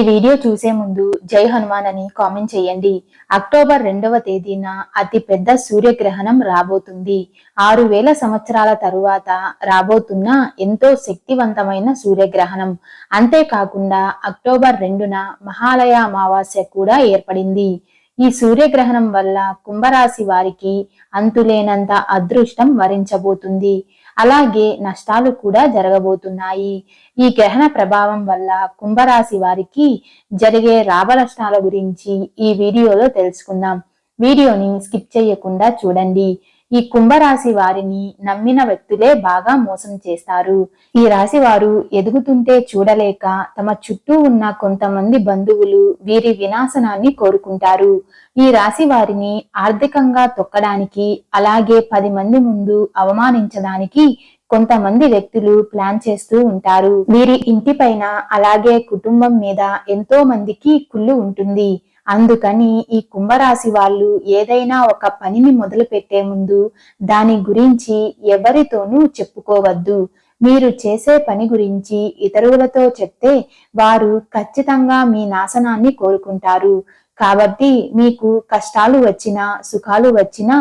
ఈ వీడియో చూసే ముందు జై హనుమాన్ అని కామెంట్ చేయండి. అక్టోబర్ రెండవ తేదీన అతి పెద్ద సూర్యగ్రహణం రాబోతుంది. ఆరు వేల సంవత్సరాల తరువాత రాబోతున్న ఎంతో శక్తివంతమైన సూర్యగ్రహణం. అంతేకాకుండా అక్టోబర్ రెండున మహాలయ అమావాస్య కూడా ఏర్పడింది. ఈ సూర్యగ్రహణం వల్ల కుంభరాశి వారికి అంతులేనంత అదృష్టం వరించబోతుంది. అలాగే నష్టాలు కూడా జరగబోతున్నాయి. ఈ గ్రహణ ప్రభావం వల్ల కుంభరాశి వారికి జరిగే లాభ నష్టాల గురించి ఈ వీడియోలో తెలుసుకుందాం. వీడియోని స్కిప్ చేయకుండా చూడండి. ఈ కుంభరాశి వారిని నమ్మిన వ్యక్తులే బాగా మోసం చేస్తారు. ఈ రాశి వారు ఎదుగుతుంటే చూడలేక తమ చుట్టూ ఉన్న కొంతమంది బంధువులు వీరి వినాశనాన్ని కోరుకుంటారు. ఈ రాశి వారిని ఆర్థికంగా తొక్కడానికి అలాగే పది మంది ముందు అవమానించడానికి కొంతమంది వ్యక్తులు ప్లాన్ చేస్తూ ఉంటారు. వీరి ఇంటిపైన అలాగే కుటుంబం మీద ఎంతో మందికి కుళ్ళు ఉంటుంది. అందుకని ఈ కుంభరాశి వాళ్ళు ఏదైనా ఒక పనిని మొదలు పెట్టే ముందు దాని గురించి ఎవరితోనూ చెప్పుకోవద్దు. మీరు చేసే పని గురించి ఇతరులతో చెప్తే వారు ఖచ్చితంగా మీ నాశనాన్ని కోరుకుంటారు. కాబట్టి మీకు కష్టాలు వచ్చినా సుఖాలు వచ్చినా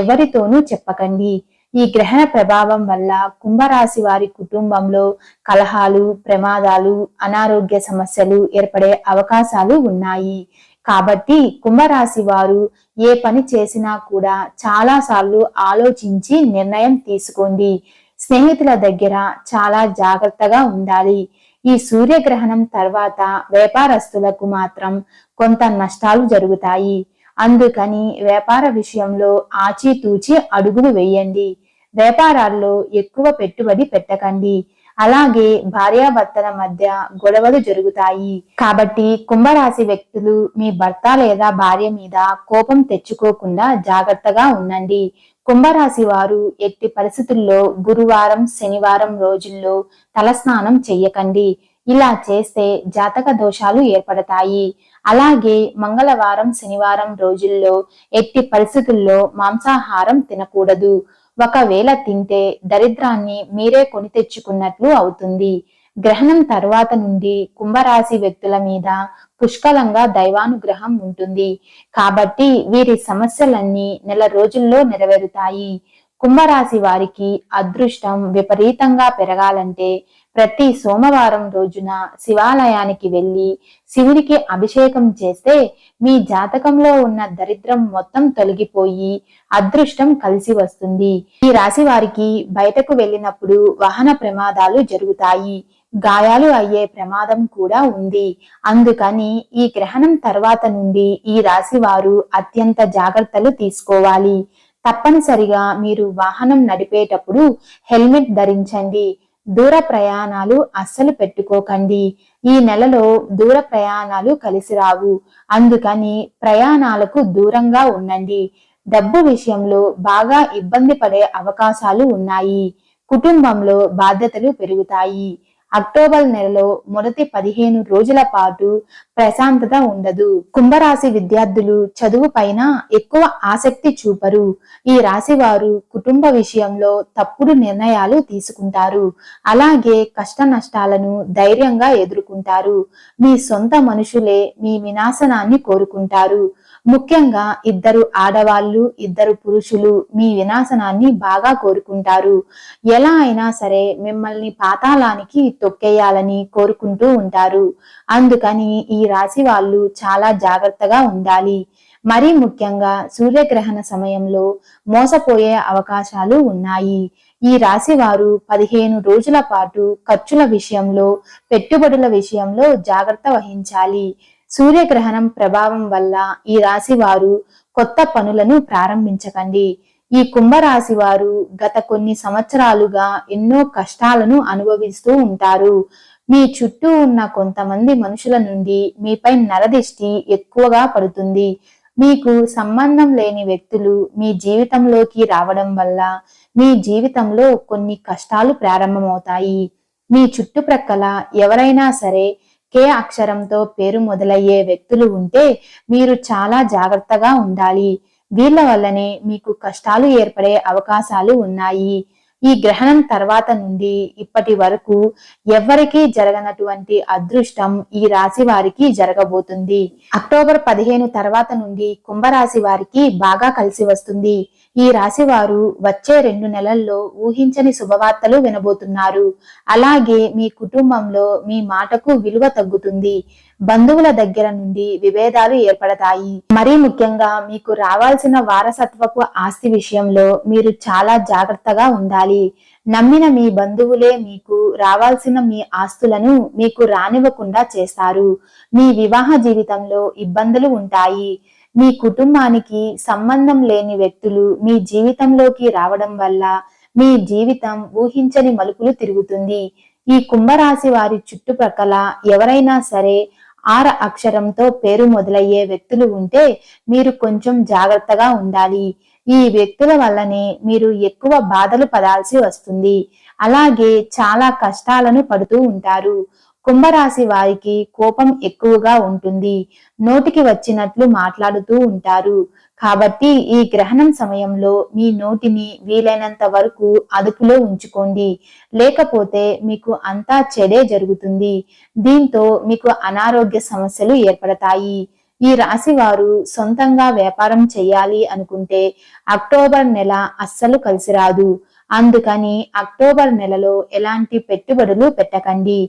ఎవరితోనూ చెప్పకండి. ఈ గ్రహణ ప్రభావం వల్ల కుంభరాశి వారి కుటుంబంలో కలహాలు ప్రమాదాలు అనారోగ్య సమస్యలు ఏర్పడే అవకాశాలు ఉన్నాయి. కాబట్టి కుంభరాశి వారు ఏ పని చేసినా కూడా చాలా సార్లు ఆలోచించి నిర్ణయం తీసుకోండి. స్నేహితుల దగ్గర చాలా జాగ్రత్తగా ఉండాలి. ఈ సూర్యగ్రహణం తర్వాత వ్యాపారస్తులకు మాత్రం కొంత నష్టాలు జరుగుతాయి. అందుకని వ్యాపార విషయంలో ఆచితూచి అడుగులు వేయండి. వ్యాపారాల్లో ఎక్కువ పెట్టుబడి పెట్టకండి. అలాగే భార్యాభర్తల మధ్య గొడవలు జరుగుతాయి. కాబట్టి కుంభరాశి వ్యక్తులు మీ భర్త లేదా భార్య మీద కోపం తెచ్చుకోకుండా జాగ్రత్తగా ఉండండి. కుంభరాశి వారు ఎట్టి పరిస్థితుల్లో గురువారం శనివారం రోజుల్లో తలస్నానం చెయ్యకండి. ఇలా చేస్తే జాతక దోషాలు ఏర్పడతాయి. అలాగే మంగళవారం శనివారం రోజుల్లో ఎట్టి పరిస్థితుల్లో మాంసాహారం తినకూడదు. ఒకవేళ తింటే దరిద్రాన్ని మీరే కొని తెచ్చుకున్నట్లు అవుతుంది. గ్రహణం తర్వాత నుండి కుంభరాశి వ్యక్తుల మీద పుష్కలంగా దైవానుగ్రహం ఉంటుంది. కాబట్టి వీరి సమస్యలన్నీ నెల రోజుల్లో నెరవేరుతాయి. కుంభరాశి వారికి అదృష్టం విపరీతంగా పెరగాలంటే ప్రతి సోమవారం రోజున శివాలయానికి వెళ్ళి శివుడికి అభిషేకం చేస్తే మీ జాతకంలో ఉన్న దరిద్రం మొత్తం తొలగిపోయి అదృష్టం కలిసి వస్తుంది. ఈ రాశి వారికి బయటకు వెళ్ళినప్పుడు వాహన ప్రమాదాలు జరుగుతాయి. గాయాలు అయ్యే ప్రమాదం కూడా ఉంది. అందుకని ఈ గ్రహణం తర్వాత నుండి ఈ రాశి వారు అత్యంత జాగ్రత్తలు తీసుకోవాలి. తప్పనిసరిగా మీరు వాహనం నడిపేటప్పుడు హెల్మెట్ ధరించండి. దూర ప్రయాణాలు అస్సలు పెట్టుకోకండి. ఈ నెలలో దూర ప్రయాణాలు కలిసి రావు. అందుకని ప్రయాణాలకు దూరంగా ఉండండి. డబ్బు విషయంలో బాగా ఇబ్బంది పడే అవకాశాలు ఉన్నాయి. కుటుంబంలో బాధ్యతలు పెరుగుతాయి. అక్టోబర్ నెలలో మొదటి పదిహేను రోజుల పాటు ప్రశాంతత ఉండదు. కుంభరాశి విద్యార్థులు చదువు పైన ఎక్కువ ఆసక్తి చూపరు. ఈ రాశి వారు కుటుంబ విషయంలో తప్పుడు నిర్ణయాలు తీసుకుంటారు. అలాగే కష్ట నష్టాలను ధైర్యంగా ఎదుర్కొంటారు. మీ సొంత మనుషులే మీ వినాశనాన్ని కోరుకుంటారు. ముఖ్యంగా ఇద్దరు ఆడవాళ్ళు ఇద్దరు పురుషులు మీ వినాశనాన్ని బాగా కోరుకుంటారు. ఎలా అయినా సరే మిమ్మల్ని పాతాళానికి తొక్కేయాలని కోరుకుంటూ ఉంటారు. అందుకని ఈ రాశి వాళ్ళు చాలా జాగ్రత్తగా ఉండాలి. మరీ ముఖ్యంగా సూర్యగ్రహణ సమయంలో మోసపోయే అవకాశాలు ఉన్నాయి. ఈ రాశి వారు పదిహేను రోజుల పాటు ఖర్చుల విషయంలో పెట్టుబడుల విషయంలో జాగ్రత్త వహించాలి. సూర్యగ్రహణం ప్రభావం వల్ల ఈ రాశి వారు కొత్త పనులను ప్రారంభించకండి. ఈ కుంభరాశి వారు గత కొన్ని సంవత్సరాలుగా ఎన్నో కష్టాలను అనుభవిస్తూ ఉంటారు. మీ చుట్టూ ఉన్న కొంతమంది మనుషుల నుండి మీపై నరదిష్టి ఎక్కువగా పడుతుంది. మీకు సంబంధం లేని వ్యక్తులు మీ జీవితంలోకి రావడం వల్ల మీ జీవితంలో కొన్ని కష్టాలు ప్రారంభమవుతాయి. మీ చుట్టుప్రక్కల ఎవరైనా సరే కే అక్షరంతో పేరు మొదలయ్యే వ్యక్తులు ఉంటే మీరు చాలా జాగ్రత్తగా ఉండాలి. వీళ్ళ వల్లనే మీకు కష్టాలు ఏర్పడే అవకాశాలు ఉన్నాయి. ఈ గ్రహణం తర్వాత నుండి ఇప్పటి వరకు ఎవ్వరికీ జరగనటువంటి అదృష్టం ఈ రాశి వారికి జరగబోతుంది. అక్టోబర్ పదిహేను తర్వాత నుండి కుంభరాశి వారికి బాగా కలిసి వస్తుంది. ఈ రాశి వారు వచ్చే రెండు నెలల్లో ఊహించని శుభవార్తలు వినబోతున్నారు. అలాగే మీ కుటుంబంలో మీ మాటకు విలువ తగ్గుతుంది. బంధువుల దగ్గర నుండి విభేదాలు ఏర్పడతాయి. మరీ ముఖ్యంగా మీకు రావాల్సిన వారసత్వపు ఆస్తి విషయంలో మీరు చాలా జాగ్రత్తగా ఉండాలి. నమ్మిన మీ బంధువులే మీకు రావాల్సిన మీ ఆస్తులను మీకు రానివ్వకుండా చేస్తారు. మీ వివాహ జీవితంలో ఇబ్బందులు ఉంటాయి. మీ కుటుంబానికి సంబంధం లేని వ్యక్తులు మీ జీవితంలోకి రావడం వల్ల మీ జీవితం ఊహించని మలుపులు తిరుగుతుంది. ఈ కుంభరాశి వారి చుట్టుప్రక్కల ఎవరైనా సరే ఆర అక్షరంతో పేరు మొదలయ్యే వ్యక్తులు ఉంటే మీరు కొంచెం జాగ్రత్తగా ఉండాలి. ఈ వ్యక్తుల వల్లనే మీరు ఎక్కువ బాధలు పడాల్సి వస్తుంది. అలాగే చాలా కష్టాలను పడుతూ ఉంటారు. కుంభరాశి వారికి కోపం ఎక్కువగా ఉంటుంది. నోటికి వచ్చినట్లు మాట్లాడుతూ ఉంటారు. కాబట్టి ఈ గ్రహణం సమయంలో మీ నోటిని వీలైనంత వరకు అదుపులో ఉంచుకోండి. లేకపోతే మీకు అంతా చెడే జరుగుతుంది. దీంతో మీకు అనారోగ్య సమస్యలు ఏర్పడతాయి. ఈ రాశి వారు సొంతంగా వ్యాపారం చేయాలి అనుకుంటే అక్టోబర్ నెల అస్సలు కలిసి రాదు అందుకని అక్టోబర్ నెలలో ఎలాంటి పెట్టుబడులు పెట్టకండి.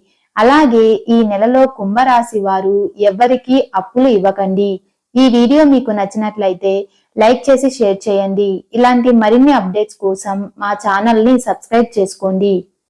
అలాగే ఈ నెలలో కుంభరాశి వారు ఎవ్వరికీ అప్పులు ఇవ్వకండి. ఈ వీడియో మీకు నచ్చినట్లయితే లైక్ చేసి షేర్ చేయండి. ఇలాంటి మరిన్ని అప్డేట్స్ కోసం మా ఛానల్ని సబ్స్క్రైబ్ చేసుకోండి.